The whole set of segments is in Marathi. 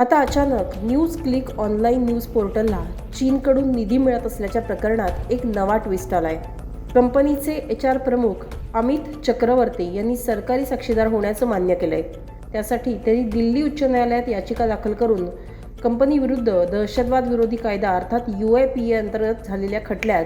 आता अचानक न्यूज क्लिक ऑनलाईन न्यूज पोर्टलला चीनकडून निधी मिळत असल्याच्या प्रकरणात एक नवा ट्विस्ट आलाय. कंपनीचे एच आर प्रमुख अमित चक्रवर्ती यांनी सरकारी साक्षीदार होण्याचं मान्य केलंय. त्यासाठी त्यांनी दिल्ली उच्च न्यायालयात याचिका दाखल करून कंपनीविरुद्ध दहशतवाद विरोधी कायदा अर्थात यू आय पी ए अंतर्गत झालेल्या खटल्यात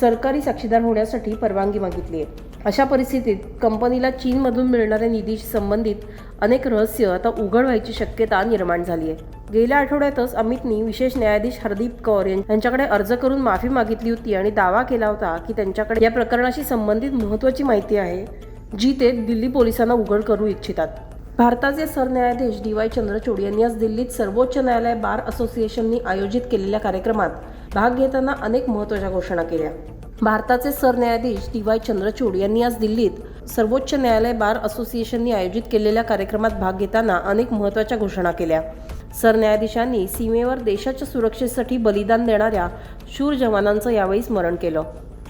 सरकारी साक्षीदार होण्यासाठी परवानगी मागितली आहे अशा परिस्थितीत कंपनीला चीनमधून मिळणाऱ्या निधीशी संबंधित अनेक रहस्य आता उघड व्हायची शक्यता निर्माण झाली आहे. गेल्या आठवड्यातच अमितनी विशेष न्यायाधीश हरदीप कौर यांच्याकडे अर्ज करून माफी मागितली होती आणि दावा केला होता की त्यांच्याकडे या प्रकरणाशी संबंधित महत्त्वाची माहिती आहे जी ते दिल्ली पोलिसांना उघड करू इच्छितात. भारताचे सरन्यायाधीश डी वाय चंद्रचूड यांनी आज दिल्लीत सर्वोच्च न्यायालय बार असोसिएशननी आयोजित केलेल्या कार्यक्रमात भाग घेताना अनेक महत्त्वाच्या घोषणा केल्या. भारताचे सरन्यायाधीश डी वाय चंद्रचूड यांनी आज दिल्लीत सर्वोच्च न्यायालय बार असोसिएशननी आयोजित केलेल्या कार्यक्रमात भाग घेताना अनेक महत्त्वाच्या घोषणा केल्या. सरन्यायाधीशांनी सीमेवर देशाच्या सुरक्षेसाठी बलिदान देणाऱ्या शूर जवानांचं यावेळी स्मरण केलं.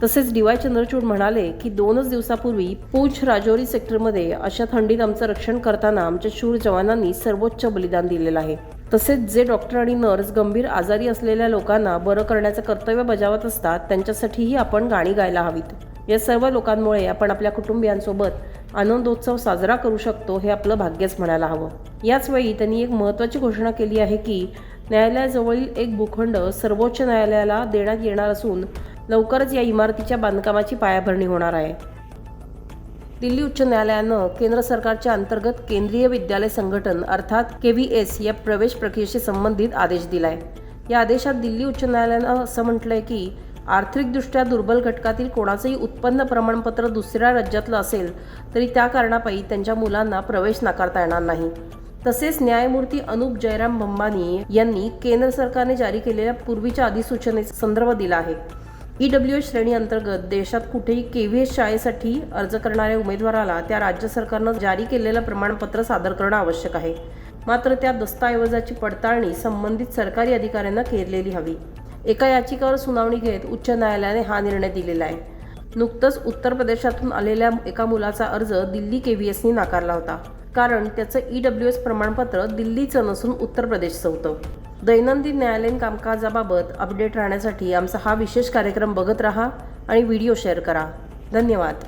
तसेच डी वाय चंद्रचूड म्हणाले की दोनच दिवसापूर्वी पूंछ राजौरी सेक्टरमध्ये अशा थंडीत आमचं रक्षण करताना आमच्या शूर जवानांनी सर्वोच्च बलिदान दिलेलं आहे. तसेच जे डॉक्टर आणि नर्स गंभीर आजारी असलेल्या लोकांना बरं करण्याचं कर्तव्य बजावत असतात त्यांच्यासाठीही आपण गाणी गायला हवीत. या सर्व लोकांमुळे आपण आपल्या कुटुंबियांसोबत आनंदोत्सव साजरा करू शकतो हे आपलं भाग्यच म्हणायला हवं. याच वेळी त्यांनी एक महत्त्वाची घोषणा केली आहे की न्यायालयाजवळील एक भूखंड सर्वोच्च न्यायालयाला देण्यात येणार असून लवकरच या इमारतीच्या बांधकामाची पायाभरणी होणार आहे. दिल्ली उच्च न्यायालयानं केंद्र सरकारच्या अंतर्गत केंद्रीय विद्यालय संघटन अर्थात के व्ही एस या प्रवेश प्रक्रियेशी संबंधित आदेश दिलाय. या आदेशात दिल्ली उच्च न्यायालयानं असं म्हटलंय की आर्थिकदृष्ट्या दुर्बल घटकातील कोणाचंही उत्पन्न प्रमाणपत्र दुसऱ्या राज्यातलं असेल तरी त्या कारणापायी त्यांच्या मुलांना प्रवेश नाकारता येणार नाही. तसेच न्यायमूर्ती अनुप जयराम बंबानी यांनी केंद्र सरकारने जारी केलेल्या पूर्वीच्या अधिसूचनेचा संदर्भ दिला आहे. ई डब्ल्यू एस श्रेणी अंतर्गत देशात कुठेही के व्ही एस शाळेसाठी अर्ज करणाऱ्या उमेदवाराला त्या राज्य सरकारनं जारी केलेलं प्रमाणपत्र सादर करणं आवश्यक आहे. मात्र त्या दस्तऐवजाची पडताळणी संबंधित सरकारी अधिकाऱ्यांना केलेली हवी. एका याचिकेवर सुनावणी घेत उच्च न्यायालयाने हा निर्णय दिलेला आहे. नुकतंच उत्तर प्रदेशातून आलेल्या एका मुलाचा अर्ज दिल्ली के व्ही एसनी नाकारला होता. कारण त्याचं ई डब्ल्यू एस प्रमाणपत्र दिल्लीचं नसून उत्तर प्रदेशचं होतं. दैनंदिन न्यायालयीन कामकाजाबाबत अपडेट राहण्यासाठी आमचा हा विशेष कार्यक्रम बघत राहा आणि व्हिडिओ शेअर करा. धन्यवाद.